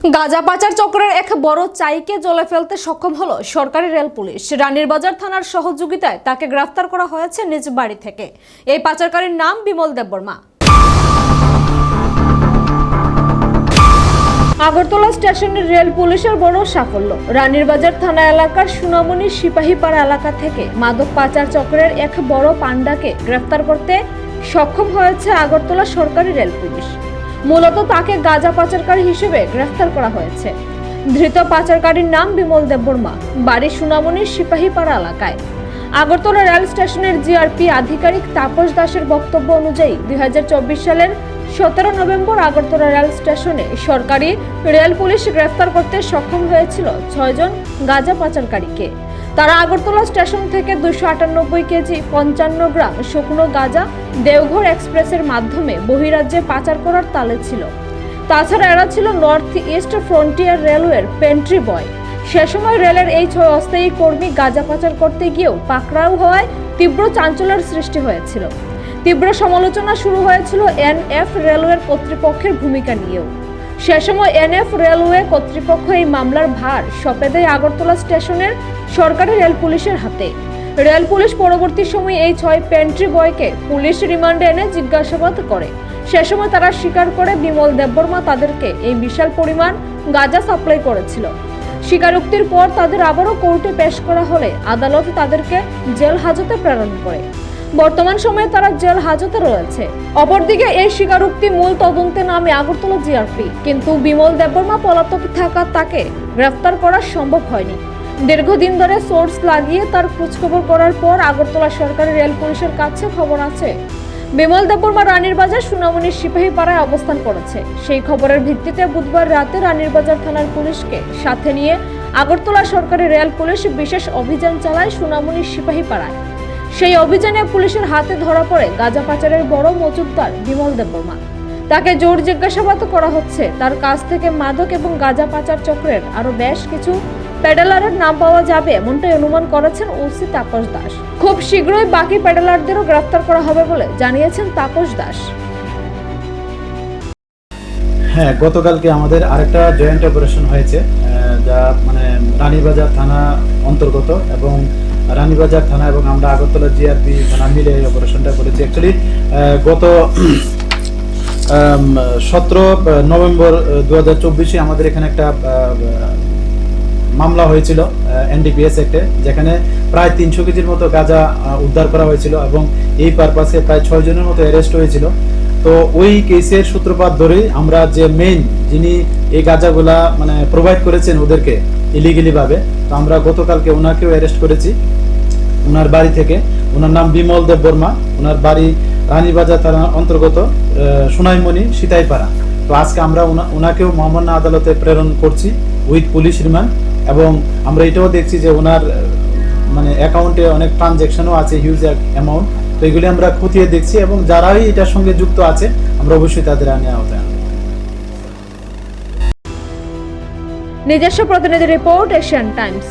গাজা পাচার চক্রের এক বড় চাইকে জলে ফেলতে সক্ষম হলো সরকারি রেল পুলিশ। রানীর বাজার থানার সহযোগিতায় তাকে গ্রেফতার করা হয়েছে নিজ বাড়ি থেকে। এই পাচারকারীর নাম বিমল দেববর্মা। আগরতলা স্টেশনের রেল পুলিশের বড় সাফল্য। রানীর বাজার থানা এলাকার সুনামণি সিপাহীপাড়া এলাকা থেকে মাদক পাচার চক্রের এক বড় পান্ডাকে গ্রেফতার করতে সক্ষম হয়েছে আগরতলা সরকারি রেল পুলিশ। মূলত তাকে গাঁজা পাচারকারী হিসেবে গ্রেফতার করা হয়েছে। ধৃত পাচারকারীর নাম বিমল দেববর্মা, বাড়ি সুনামণির সিপাহীপাড়া এলাকায়। আগরতলা রেল স্টেশনের জিআরপি আধিকারিক তাপস দাসের বক্তব্য অনুযায়ী দুই হাজার চব্বিশ সালের সতেরো নভেম্বর আগরতলা রেল স্টেশনে সরকারি রেল পুলিশ গ্রেফতার করতে সক্ষম হয়েছিল ছয়জন গাঁজা পাচারকারীকে। তারা আগরতলা স্টেশন থেকে দুশো আটানব্বই কেজি পঞ্চান্ন গ্রাম শুকনো গাঁজা দেওঘর এক্সপ্রেসের মাধ্যমে বহিরাজ্যে পাচার করার তালে ছিল। তাছাড়া এরা ছিল নর্থ ইস্ট ফ্রন্টিয়ার রেলওয়ের পেন্ট্রি বয়। সে সময় রেলের এই ছয় অস্থায়ী কর্মী গাঁজা পাচার করতে গিয়েও পাকড়াও হওয়ায় তীব্র চাঞ্চল্যের সৃষ্টি হয়েছিল। তীব্র সমালোচনা শুরু হয়েছিল এনএফ রেলওয়ের কর্তৃপক্ষের ভূমিকা নিয়েও। সে সময় এনএফ রেলওয়ে কর্তৃপক্ষ এই মামলার ভার সঁপে দেয় আগরতলা স্টেশনের সরকারি রেল পুলিশের হাতে। রেল পুলিশ পরবর্তী সময়ে এই ছয় পেন্ট্রি বয়কে পুলিশ রিমান্ডে এনে জিজ্ঞাসাবাদ করে। সে সময় তারা স্বীকার করে বিমল দেববর্মা তাদেরকে এই বিশাল পরিমাণ গাঁজা সাপ্লাই করেছিল। স্বীকারোক্তির পর তাদের আবারও কোর্টে পেশ করা হলে আদালত তাদেরকে জেল হাজতে প্রেরণ করে। বর্তমান সময়ে তারা জেল হাজতে রয়েছে। অপরদিকে, এই স্বীকারোক্তি মূল তদন্তে নামে আগরতলা জিআরপি কিন্তু বিমল দেববর্মা পলাতক থাকা তাকে গ্রেফতার করা সম্ভব হয়নি। দীর্ঘদিন ধরে সোর্স লাগিয়ে তার খোঁজখবর করার পর আগরতলা সরকারি রেল পুলিশের কাছে খবর আছে। বিমল দেববর্মা রানীর বাজার সুনামণির সিপাহী পাড়ায় অবস্থান করেছে। সেই খবরের ভিত্তিতে বুধবার রাতে রানীর বাজার থানার পুলিশকে সাথে নিয়ে আগরতলা সরকারি রেল পুলিশ বিশেষ অভিযান চালায় সুনামণির সিপাহী পাড়ায় সেই অভিযানে পুলিশের হাতে ধরা পড়ে গাঁজা পাচারের বড় মজুদদার বিমল দেববর্মা। তাকে জোর জিজ্ঞাসাবাদ করা হচ্ছে। তার কাছ থেকে মাদক এবং গাঁজা পাচার চক্রের আরও বেশ কিছু প্যাডেলারের নাম পাওয়া যাবে এমনটাই অনুমান করেছেন ওসি তাপস দাস। খুব শীঘ্রই বাকি প্যাডেলারদেরও গ্রেফতার করা হবে বলে জানিয়েছেন তাপস দাস। হ্যাঁ গতকালকে আমাদের আরেকটা জয়েন্ট অপারেশন হয়েছে যা মানে রানীবাজার থানা অন্তর্গত এবং রানীবাজার থানা এবং আমরা আগরতলা জিআরপি থানা মিলে এই অপারেশনটা করেছি অ্যাকচুয়ালি গত সতেরো নভেম্বর দু হাজার চব্বিশে আমাদের এখানে একটা মামলা হয়েছিল এনডিপিএস অ্যাক্টে যেখানে প্রায় তিনশো কেজির মতো গাঁজা উদ্ধার করা হয়েছিল এবং এই পারপাসে প্রায় ছয় জনের মতো অ্যারেস্ট হয়েছিল। তো ওই কেসের সূত্রপাত ধরেই আমরা যে মেইন যিনি এই গাঁজাগুলা মানে প্রোভাইড করেছেন ওদেরকে ইলিগেলি ভাবে, তো আমরা গতকালকে ওনাকেও অ্যারেস্ট করেছি। ওনার বাড়ি থেকে। ওনার নাম বিমল দেব বর্মা। ওনার বাড়ি রানীবাজার থানার অন্তর্গত সোনাইমণি, সিতাইপাড়া। তো আজকে আমরা ওনাকেও মহামান্য আদালতে প্রেরণ করছি উইথ পুলিশ রিমান্ড এবং আমরা এটাও দেখছি যে ওনার মানে অ্যাকাউন্টে অনেক ট্রানজ্যাকশনও আছে হিউজ অ্যামাউন্ট তো এগুলি আমরা খতিয়ে দেখছি এবং যারাই এটার সঙ্গে যুক্ত আছে, আমরা অবশ্যই তাদের আনে আওতায় নিজস্ব প্রতিনিধি রিপোর্ট, এশিয়ান টাইমস।